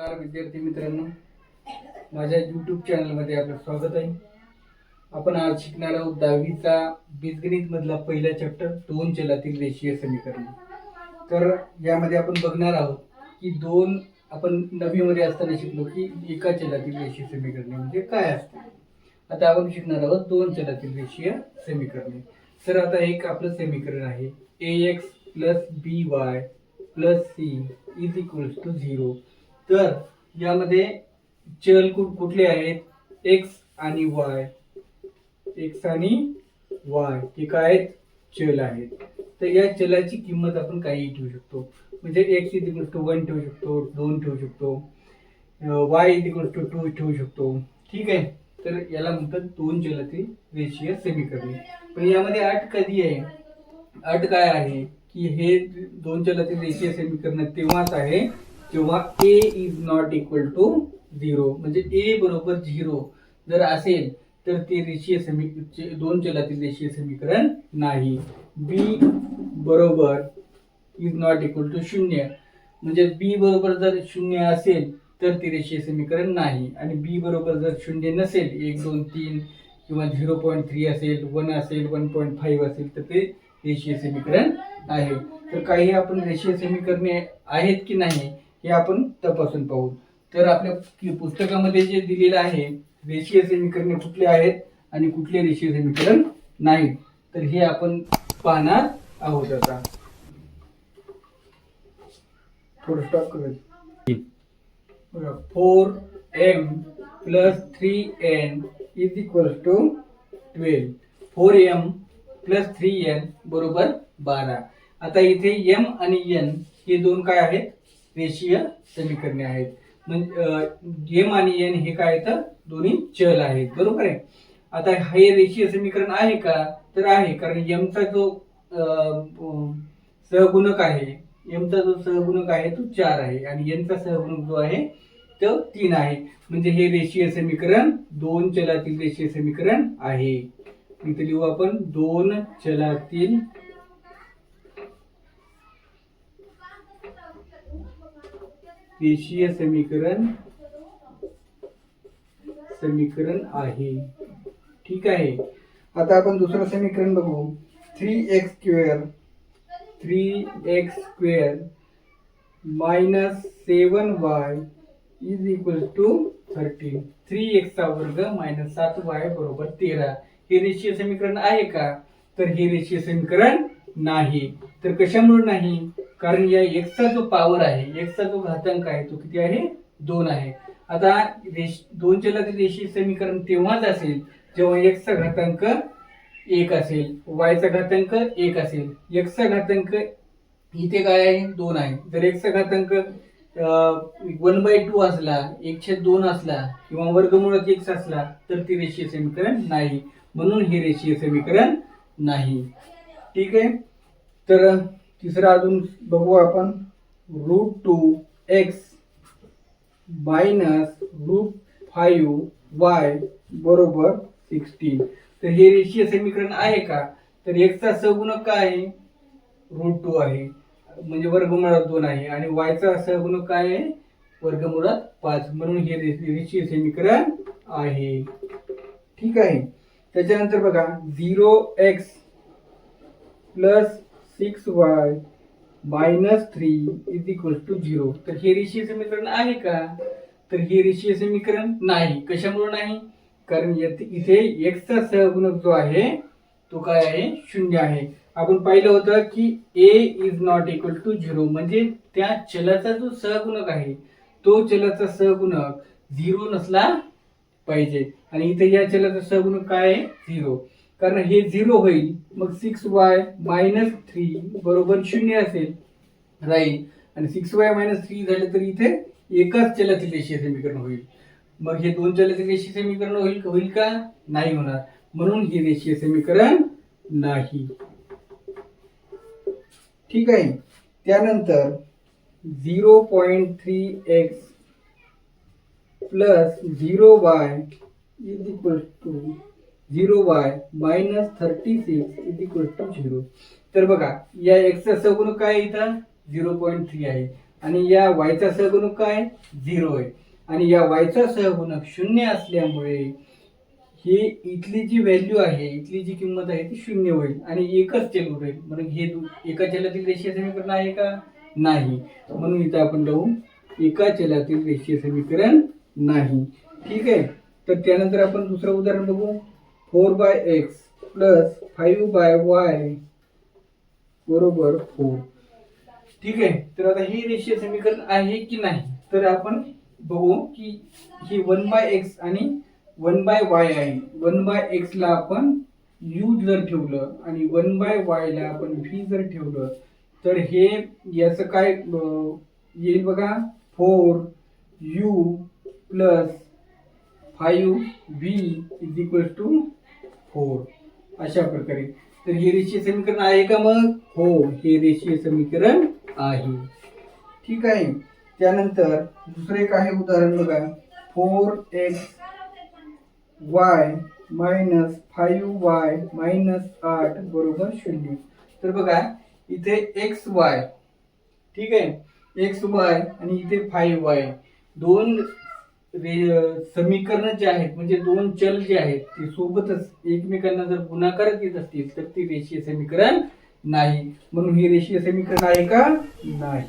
नमस्कार विद्यार्थी मित्रांनो. माझ्या यूट्यूब चॅनलमध्ये आपलं स्वागत आहे. आपण आज शिकणार आहोत दहावीचा बीजगणित मधला पहिला चॅप्टर दोन चलातील रेषीय समीकरण. तर यामध्ये आपण बघणार आहोत की दोन आपण नवीमध्ये असताना शिकलो की एका चलातील रेषीय समीकरणे म्हणजे काय असते आता आपण शिकणार आहोत दोन चलातील रेषीय समीकरणे. तर आता एक आपलं समीकरण आहे. A X plus B Y plus C is equals to zero तर यामध्ये चल कुठले आहेत? एक्स आणि वाय एक्स आणि वाय हे काय आहेत? चल आहेत. तर या चलाची किंमत आपण काही ठेवू शकतो. म्हणजे X is equal to one ठेवू शकतो दोन ठेवू शकतो. Y is equal to two ठेवू शकतो. ठीक आहे? तर याला म्हणतात दोन चलातील रेषीय समीकरणे. पण यामध्ये अट कधी आहे? अट काय आहे? की हे दोन चलातील रेषीय समीकरण तेव्हाच आहे जेव्हा A is not equal to zero म्हणजे ए बरोबर झिरो जर असेल तर ते रेषीय समी दोन चलातील रेषीय समीकरण नाही. बी बरोबर इज नॉट इक्वल टू शून्य. म्हणजे बी बरोबर जर शून्य असेल तर ते रेषीय समीकरण नाही. आणि बी बरोबर जर शून्य नसेल एक दोन तीन किंवा झिरो पॉईंट थ्री असेल वन असेल वन पॉईंट फाईव्ह असेल तर ते रेषीय समीकरण आहे. तर काही आपण रेषीय समीकरणे आहेत की नाही हे आपण तपासून पाहू. तर आपल्या पुस्तकामध्ये जे दिलेलं आहे रेषीय समीकरणे कुठले आहेत आणि कुठले रेषीय समीकरण नाहीत तर हे आपण पाहणार आहोत आता. थोडं स्टॉप करूया. Four M plus three N is equal to twelve four M plus three N बरोबर बारा. आता इथे एम आणि एन हे दोन काय आहेत? रेषीय समीकरणे आहेत. म्हणजे एम आणि एन हे काय तर दोन्ही चल आहेत. बरोबर आहे? आता हे रेषीय समीकरण आहे का? तर आहे. कारण यमचा जो सहगुणक आहे यमचा जो सहगुणक आहे तो चार आहे आणि एनचा सहगुणक जो आहे तो तीन आहे. म्हणजे हे रेषीय समीकरण दोन चलातील रेषीय समीकरण आहे. इथे लिहू आपण दोन चलातील पेशीय समीकरण समीकरण आहे. ठीक आहे. आता आपण दुसरं समीकरण बघू. Three X square three X square minus seven Y is equal to thirteen. Three एक्सचा वर्ग मायनस सात वाय बरोबर तेरा. हे रेषीय समीकरण आहे का? तर हे रेषीय समीकरण नाही. तर कशामुळे नाही? कारण या एक्सचा जो पॉवर आहे एक्सचा जो घातांक आहे तो किती आहे? दोन आहे. आता रेष दोन चलातील रेषीय समीकरण तेव्हाच असेल जेव्हा एक्सचा घातांक एक असेल वायचा घातांक एक असेल. एक्सचा घातांक इथे काय आहे? दोन आहे. जर एक्सचा घातांक वन बाय टू असला एकशे दोन असला किंवा वर्गमुळात एक्स असला तर ती रेषीय समीकरण नाही. म्हणून हे रेषीय समीकरण नाही. ठीक आहे? तर तिसरं अजून बघू आपण. Root two X minus root five Y बरोबर सिक्स्टीन तर हे रेषीय समीकरण आहे का? तर एक्सचा सहगुणक काय आहे? रूट टू आहे. म्हणजे वर्गमुळात दोन आहे. आणि वायचा सहगुणक काय आहे? वर्गमुळात पाच. म्हणून हे रे- रेषीय समीकरण आहे. ठीक आहे. त्याच्यानंतर बघा. Zero X plus six Y minus three is equal to zero. तर हे रेषीय समीकरण आहे का? तर हे रेषीय समीकरण नाही. कशामुळे नाही? कारण इथे एक्सचा सहगुणक जो आहे तो काय आहे? शून्य आहे. आपण पाहिलं होतं की A is not equal to zero म्हणजे त्या चलाचा जो सहगुणक आहे तो चलाचा सहगुणक झिरो नसला पाहिजे. आणि इथे या चलाचा सहगुणक काय आहे? झिरो कारण हे झिरो होईल मग सिक्स वाय मायनस थ्री बरोबर शून्य असेल. राहील आणि सिक्स वाय मायनस थ्री झालं तर इथे एकाच चलातील रेषीय समीकरण होईल. मग हे दोन चलातील रेषीय समीकरण होईल होईल का? नाही होणार. म्हणून हे रेषीय समीकरण नाही. ठीक आहे? त्यानंतर zero point three X plus zero Y is equal to zero Y minus thirty six is equal to zero. तर बघा या एक्सचा सगुणक काय इथं? झिरो पॉईंट थ्री आहे. आणि या वायचा सहगुणक काय? झिरो आहे. आणि या वायचा सहगुणक शून्य असल्यामुळे ही इथली जी व्हॅल्यू आहे इथली जी किंमत आहे ती शून्य होईल. आणि एकच चल उरेल म्हणून हे दु- एका चलातील रेषीय समीकरण आहे का? नाही. म्हणून इथं आपण लावू एका चलातील रेषीय समीकरण नाही. ठीक आहे? तर त्यानंतर आपण दुसरं उदाहरण बघू. Four by X plus five by Y बरोबर फोर. ठीक आहे? तर आता ही रेषीय समीकरण आहे की नाही? तर आपण बघू की ही वन बाय एक्स आणि वन बाय वाय आहे. वन बाय एक्स ला आपण यू जर ठेवलं आणि वन बाय वाय ला आपण व्ही जर ठेवलं तर हे याचं काय येईल बघा? Four U plus five V is equal to four अशा प्रकारे. तर हे रेषीय समीकरण आहे का मग? हो हे रेषीय समीकरण आहे. ठीक आहे. त्यानंतर दुसरं एक आहे उदाहरण बघा. Four X Y minus five Y minus आठ बरोबर शून्य. तर बघा इथे एक्स वाय. ठीक आहे. एक्स वाय आणि इथे फाईव्ह वाय. दोन समीकरण जे आहेत म्हणजे दोन चल जे आहेत ते सोबतच एकमेकांना जर गुणाकारत येत असतील तर ती रेषीय समीकरण नाही. म्हणून हे रेषीय समीकरण आहे का? नाही.